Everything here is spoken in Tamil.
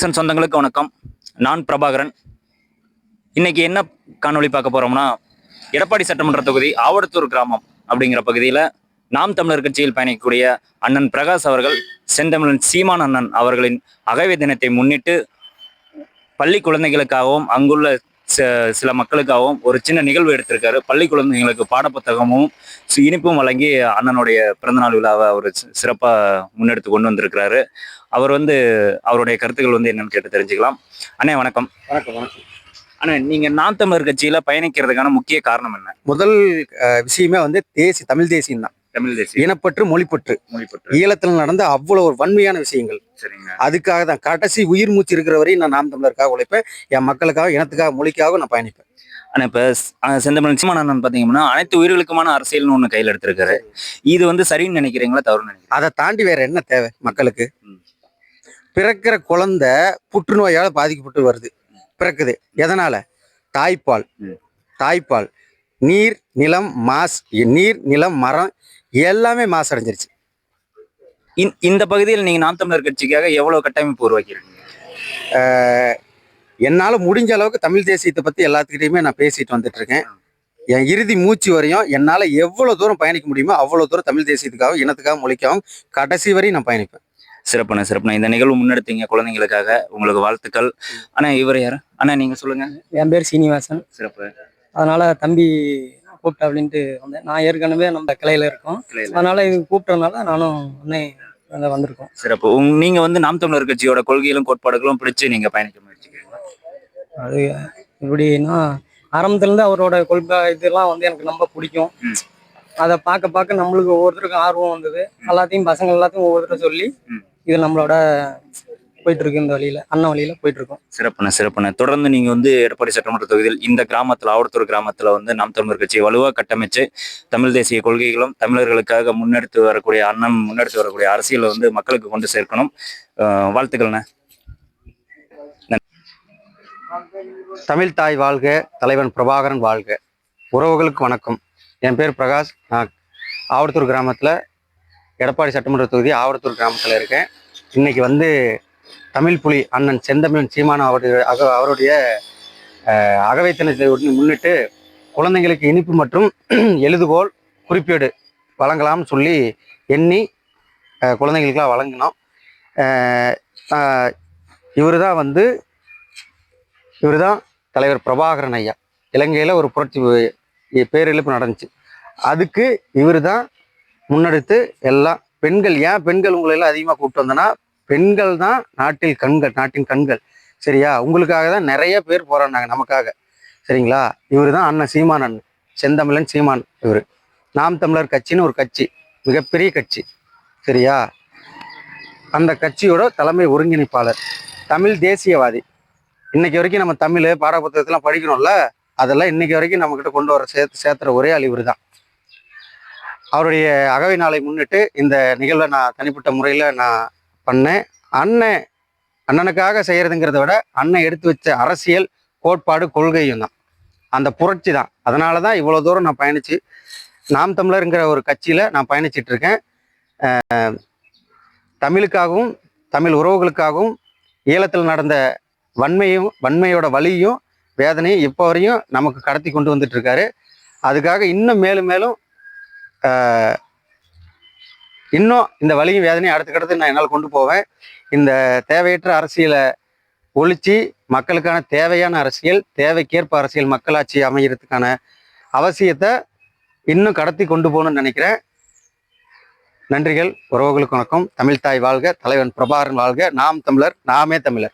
சன் சொந்தங்களுக்கு வணக்கம். நான் பிரபாகரன். இன்னைக்கு என்ன காணொளி பார்க்க போறோம்னா எடப்பாடி சட்டமன்ற தொகுதி ஆவடத்தூர் கிராமம் அப்படிங்கிற பகுதியில் நாம் தமிழர் கட்சியில் பயணிக்கக்கூடிய அண்ணன் பிரகாஷ் அவர்கள் செந்தமிழன் சீமான் அண்ணன் அவர்களின் அகவை தினத்தை முன்னிட்டு பள்ளி குழந்தைகளுக்காகவும் அங்குள்ள சில மக்களுக்காகவும் ஒரு சின்ன நிகழ்வு எடுத்திருக்காரு. பள்ளி குழந்தைங்களுக்கு பாடப்புத்தகமும் இனிப்பும் வழங்கி அண்ணனுடைய பிறந்தநாள் விழாவை அவர் சி- சிறப்பா முன்னெடுத்து கொண்டு வந்திருக்கிறாரு. அவர் வந்து அவருடைய கருத்துக்கள் வந்து என்னன்னு கேட்டு தெரிஞ்சுக்கலாம். அண்ணே வணக்கம். வணக்கம் வணக்கம். அண்ணே நீங்க நாம் தமிழர் கட்சியில பயணிக்கிறதுக்கான முக்கிய காரணம் என்ன? முதல் விஷயமே வந்து தேசி தமிழ் தேசியம் தான். தமிழ் இனப்பற்று மொழிப்பற்று. மொழிப்பற்று. ஈழத்தில் நடந்த அவ்வளவு ஒரு வன்மையான விஷயங்கள். சரிங்க. அதுக்காக தான் கடைசி உயிர் மூச்சு இருக்கிற வரையும் நான் நாம் தமிழருக்காக உழைப்பேன். என் மக்களுக்காக இனத்துக்காக மொழிக்காக நான் பயணிப்பேன். ஆனா இப்ப சீமான் அண்ணன் பாத்தீங்கன்னா அனைத்து உயிர்களுக்குமான அரசியல்னு ஒண்ணு கையில எடுத்திருக்காரு. இது வந்து சரின்னு நினைக்கிறீங்களா தவறுன்னு நினைக்கிறீங்களா? அதை தாண்டி வேற என்ன தேவை மக்களுக்கு. பிறக்கிற குழந்தை புற்றுநோயால பாதிக்கப்பட்டு வருது. பிறக்குது. எதனால? தாய்ப்பால். தாய்ப்பால். நீர் நிலம் மாஸ் நீர் நிலம் மரம் எல்லாமே மாசடைஞ்சிருச்சு. இந்த- இந்த பகுதியில் நீங்க நாம் தமிழர் கட்சிக்காக எவ்வளவு கட்டமைப்பு உருவாக்கியிருக்கீங்க? என்னால் முடிஞ்ச அளவுக்கு தமிழ் தேசியத்தை பற்றி எல்லாத்துக்கிட்டையுமே நான் பேசிட்டு வந்துட்டு இருக்கேன் என் இறுதி மூச்சு வரையும் என்னால் எவ்வளோ தூரம் பயணிக்க முடியுமோ அவ்வளோ தூரம் தமிழ் தேசியத்துக்காகவும் இனத்துக்காக மொழிக்காகவும் கடைசி வரையும் நான் பயணிப்பேன். சிறப்புண்ணே சிறப்புண்ணே. இந்த நிகழ்வு முன்னெடுத்தீங்க குழந்தைங்களுக்காக. உங்களுக்கு வாழ்த்துக்கள். அண்ணா இவர் யாரு? அண்ணா நீங்க சொல்லுங்க. என் பேர் சீனிவாசன். சிறப்பு. அதனால தம்பி கூப்பிட்ட அப்படின்ட்டு வந்தேன் நான் ஏற்கனவே நம்ம கிளையில இருக்கோம். அதனால இது கூப்பிட்டதுனால நானும் அங்க வந்திருக்கோம். சிறப்பு. நீங்க வந்து நாம் தமிழர் கட்சியோட கொள்கைகளும் கோட்பாடுகளும் பிடிச்சு நீங்க பயணிக்க முயற்சிக்கிறீங்க அது எப்படின்னா ஆரம்பத்துலேருந்து அவரோட கொள்கை இதெல்லாம் வந்து எனக்கு ரொம்ப பிடிக்கும். அதை பார்க்க பார்க்க நம்மளுக்கு ஒவ்வொருத்தருக்கும் ஆர்வம் வந்தது. எல்லாத்தையும் பசங்க எல்லாத்தையும் ஒவ்வொருத்தரும் சொல்லி. இது நம்மளோட போயிட்டு இருக்கு இந்த வழியில அண்ணன் வழியில போயிட்டு இருக்கோம் சிறப்புண்ணே சிறப்புண்ணே. தொடர்ந்து நீங்க வந்து எடப்பாடி சட்டமன்ற தொகுதியில் இந்த கிராமத்துல ஆவடத்தூர் கிராமத்துல வந்து நாம் தமிழர் கட்சியை வலுவா கட்டமைச்சு தமிழ் தேசிய கொள்கைகளும் தமிழர்களுக்காக முன்னெடுத்து வரக்கூடிய அண்ணன் முன்னெடுத்து வரக்கூடிய அரசியலை வந்து மக்களுக்கு கொண்டு சேர்க்கணும். வாழ்த்துக்கள்ண்ணே. தமிழ் தாய் வாழ்க தலைவன் பிரபாகரன் வாழ்க. உறவுகளுக்கு வணக்கம். என் பேர் பிரகாஷ். நான் ஆவடத்தூர் கிராமத்தில் எடப்பாடி சட்டமன்ற தொகுதி ஆவடத்தூர் கிராமத்தில் இருக்கேன். இன்னைக்கு வந்து தமிழ் புலி அண்ணன் செந்தமிழன் சீமான் அவருடைய அக- அவருடைய அகவைத்தனத்தை முன்னிட்டு குழந்தைங்களுக்கு இனிப்பு மற்றும் எழுதுகோல் குறிப்பேடு வழங்கலாம்னு சொல்லி எண்ணி குழந்தைங்களுக்கெல்லாம் வழங்கினோம். இவர் தான் வந்து இவர் தான் தலைவர் பிரபாகரன் ஐயா. இலங்கையில் ஒரு புரட்சி பேரிழப்பு நடந்துச்சு. அதுக்கு இவர் தான் முன்னெடுத்து எல்லாம் பெண்கள் ஏன் பெண்கள் உங்களை எல்லாம் அதிகமாக கூப்பிட்டு வந்தோன்னா பெண்கள் தான் நாட்டில் கண்கள் நாட்டின் கண்கள். சரியா? உங்களுக்காக தான் நிறைய பேர் போராடினாங்க நமக்காக. சரிங்களா? இவர் தான் அண்ணன் சீமான் அண்ணன் செந்தமிழன் சீமான் இவர். நாம் தமிழர் கட்சின்னு ஒரு கட்சி மிகப்பெரிய கட்சி. சரியா? அந்த கட்சியோட தலைமை ஒருங்கிணைப்பாளர் தமிழ் தேசியவாதி. இன்னைக்கு வரைக்கும் நம்ம தமிழ் பாடப்புத்தகத்தெல்லாம் படிக்கணும்ல அதெல்லாம் இன்னைக்கு வரைக்கும் நம்மக்கிட்ட கொண்டு வர சேர்த்து சேர்த்துற ஒரே அழிவு தான். அவருடைய அகவை நாளை முன்னிட்டு இந்த நிகழ்வை நான் தனிப்பட்ட முறையில் நான் பண்ணேன். அண்ணன் அண்ணனுக்காக செய்கிறதுங்கிறத விட அண்ணன் எடுத்து வச்ச அரசியல் கோட்பாடு கொள்கையும் தான். அந்த புரட்சி தான். அதனால தான் இவ்வளோ தூரம் நான் பயணித்து நாம் தமிழருங்கிற ஒரு கட்சியில் நான் பயணிச்சிட்டு இருக்கேன். தமிழுக்காகவும் தமிழ் உறவுகளுக்காகவும் ஈழத்தில் நடந்த வன்மையும் வன்மையோட வலியும் வேதனையும் இப்போ வரையும் நமக்கு கடத்தி கொண்டு வந்துட்டு இருக்காரு. அதுக்காக இன்னும் மேலும் மேலும் இன்னும் இந்த வலியும் வேதனையும் அடுத்த கட்டத்துக்கு நான் என்னால் கொண்டு போவேன். இந்த தேவையற்ற அரசியலை ஒழிச்சு மக்களுக்கான தேவையான அரசியல் தேவைக்கேற்ப அரசியல் மக்களாட்சி அமைகிறதுக்கான அவசியத்தை இன்னும் கடத்தி கொண்டு போகணும்னு நினைக்கிறேன். நன்றிகள். உறவுகளுக்கு வணக்கம். தமிழ் தாய் வாழ்க. தலைவன் பிரபாகரன் வாழ்க. நாம் தமிழர் நாமே தமிழர்.